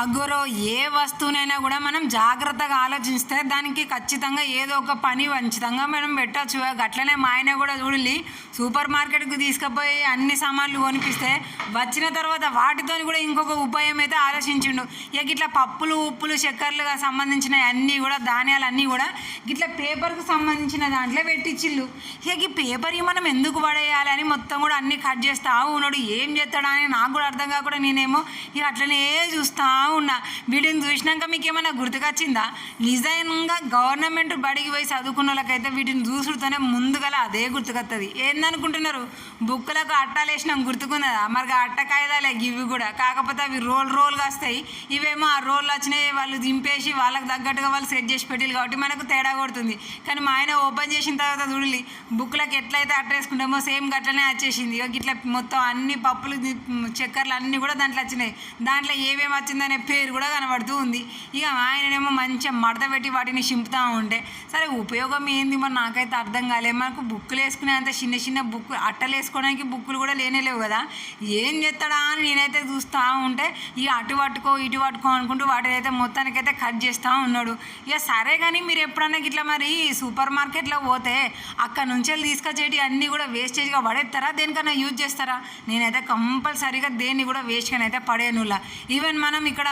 అగురో ఏ వస్తువునైనా కూడా మనం జాగ్రత్తగా ఆలోచిస్తే దానికి ఖచ్చితంగా ఏదో ఒక పని ఖచ్చితంగా మనం పెట్టచ్చు. అట్లనే మా ఆయన కూడా చూడాలి సూపర్ మార్కెట్కి తీసుకుపోయి అన్ని సామాన్లు కొనిపిస్తే వచ్చిన తర్వాత వాటితో కూడా ఇంకొక ఉపాయం అయితే ఆలోచించిండు. ఇక ఇట్లా పప్పులు ఉప్పులు చక్కెరలుగా సంబంధించిన అన్నీ కూడా ధాన్యాలు అన్నీ కూడా ఇట్లా పేపర్కు సంబంధించిన దాంట్లో పెట్టించిళ్ళు ఇక ఈ పేపర్ మనం ఎందుకు పడేయాలి అని మొత్తం కూడా అన్ని కట్ చేస్తా ఉన్నాడు. ఏం చేస్తాడా అని నాకు కూడా అర్థం కాకుండా నేనేమో ఇక అట్లనే చూస్తా ఉన్నా వీటిని చూసినాక మీకు ఏమైనా గుర్తుకొచ్చిందా? నిజంగా గవర్నమెంట్ బడికి పోయి చదువుకున్న వాళ్ళకైతే వీటిని చూసుడుతోనే ముందుగల అదే గుర్తుకొస్తుంది ఏందనుకుంటున్నారు? బుక్కులకు అట్టాలు వేసినాం గుర్తుకున్నదా? మరి అట్ట కాయదాలే ఇవి కూడా. కాకపోతే అవి రోల్ రోల్గా వస్తాయి. ఇవేమో ఆ రోల్ వచ్చినాయి వాళ్ళు దింపేసి వాళ్ళకి తగ్గట్టుగా వాళ్ళు సెట్ చేసి పెట్టారు కాబట్టి మనకు తేడా కొడుతుంది. కానీ మా ఆయన ఓపెన్ చేసిన తర్వాత చూడాలి బుక్లకు ఎట్లయితే అట్ట వేసుకుంటామో సేమ్ గట్లనే వచ్చేసింది. ఇక ఇట్లా మొత్తం అన్ని పప్పులు ది- చక్కెరలు అన్నీ కూడా దాంట్లో వచ్చినాయి. దాంట్లో ఏమేమి వచ్చిందనే పేరు కూడా కనబడుతూ ఉంది. ఇక ఆయననేమో మంచిగా మడత పెట్టి వాటిని చింపుతూ ఉంటే సరే ఉపయోగం ఏంది మరి నాకైతే అర్థం కాలేదు. మనకు బుక్కులు వేసుకునే అంత చిన్న చిన్న బుక్ అట్టలు వేసుకోవడానికి బుక్కులు కూడా లేనే లేవు కదా. ఏం చేస్తాడా అని నేనైతే చూస్తూ ఉంటే ఇక అటు పట్టుకో ఇటు పట్టుకో అనుకుంటూ వాటిని అయితే మొత్తానికైతే కట్ చేస్తూ ఉన్నాడు. ఇక సరే కానీ మీరు ఎప్పుడన్నా ఇట్లా మరి సూపర్ మార్కెట్లో పోతే అక్కడ నుంచి వెళ్ళి తీసుకొచ్చేటి అన్నీ కూడా వేస్టేజ్గా పడేస్తారా? దేనికన్నా యూజ్ చేస్తారా? నేనైతే కంపల్సరీగా దేన్ని కూడా వేస్ట్గా అయితే పడేనులా ఈవెన్ మనం ఇక్కడ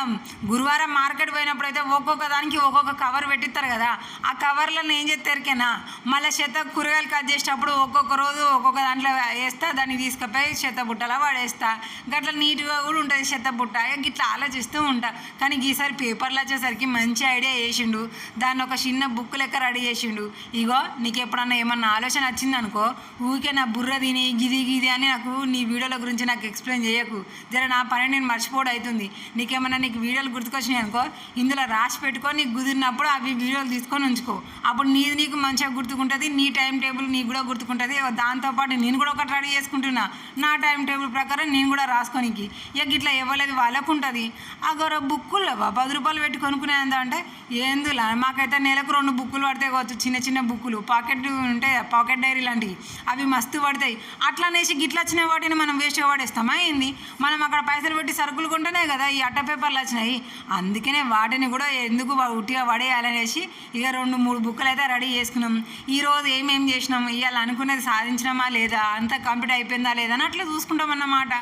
గురువారం మార్కెట్ పోయినప్పుడు అయితే ఒక్కొక్క దానికి ఒక్కొక్క కవర్ పెట్టిస్తారు కదా. ఆ కవర్లను ఏం చేస్తారుకేనా మళ్ళీ చెత్త కూరగాయలు కట్ చేసేటప్పుడు ఒక్కొక్క రోజు ఒక్కొక్క దాంట్లో వేస్తా దాన్ని తీసుకుపోయి చెత్త బుట్టలా పడేస్తా గట్ల నీట్గా కూడా ఉంటుంది చెత్త బుట్ట. గిట్లా ఆలోచిస్తూ ఉంటా. కానీ ఈసారి పేపర్లు వచ్చేసరికి మంచి ఐడియా చేసిండు. దాన్ని ఒక చిన్న బుక్ లెక్క రెడీ చేసిండు. ఇగో నీకు ఎప్పుడన్నా ఏమన్నా ఆలోచన వచ్చింది అనుకో ఊరికే నా బుర్ర తిని గిది గిది అని నాకు నీ వీడియోల గురించి నాకు ఎక్స్ప్లెయిన్ చేయకు. జర నా పని నేను మర్చిపోవడం అవుతుంది నీకేమన్నా నీకు వీడియోలు గుర్తుకొచ్చినాయి అనుకో ఇందులో రాసి పెట్టుకో నీకు కుదిరినప్పుడు అవి వీడియోలు తీసుకొని ఉంచుకో. అప్పుడు నీది నీకు మంచిగా గుర్తుకుంటుంది నీ టైం టేబుల్ నీకు కూడా గుర్తుకుంటుంది. దాంతోపాటు నేను కూడా ఒకటి రెడీ చేసుకుంటున్నా. నా టైం టేబుల్ ప్రకారం నేను కూడా రాసుకోనికి. ఇక ఇట్లా ఇవ్వలేదు వాళ్ళకు ఉంటుంది. ఆ గొర్రె బుక్కులు పది రూపాయలు పెట్టి కొనుక్కునేంత అంటే ఏందులా మాకైతే నెలకు రెండు బుక్కులు పడతాయి కావచ్చు చిన్న చిన్న బుక్కులు. పాకెట్ ఉంటాయి పాకెట్ డైరీ లాంటివి. అవి మస్తు పడతాయి. అట్లా అనేసి గిట్ల వచ్చిన వాటిని మనం వేస్ట్ పడేస్తామా ఏంది? మనం అక్కడ పైసలు పెట్టి సరుకులు కొంటేనే కదా ఈ అట్ట పేపర్లు వచ్చిన వచ్చినాయి. అందుకనే వాటిని కూడా ఎందుకు ఉట్టిగా పడేయాలనేసి ఇక రెండు మూడు బుక్కులు అయితే రెడీ చేసుకున్నాం. ఈరోజు ఏమేం చేసినాం? ఇవాళ అనుకున్నది సాధించినామా లేదా? అంతా కంప్లీట్ అయిపోయిందా లేదా? అని అట్లా చూసుకుంటాం అన్నమాట.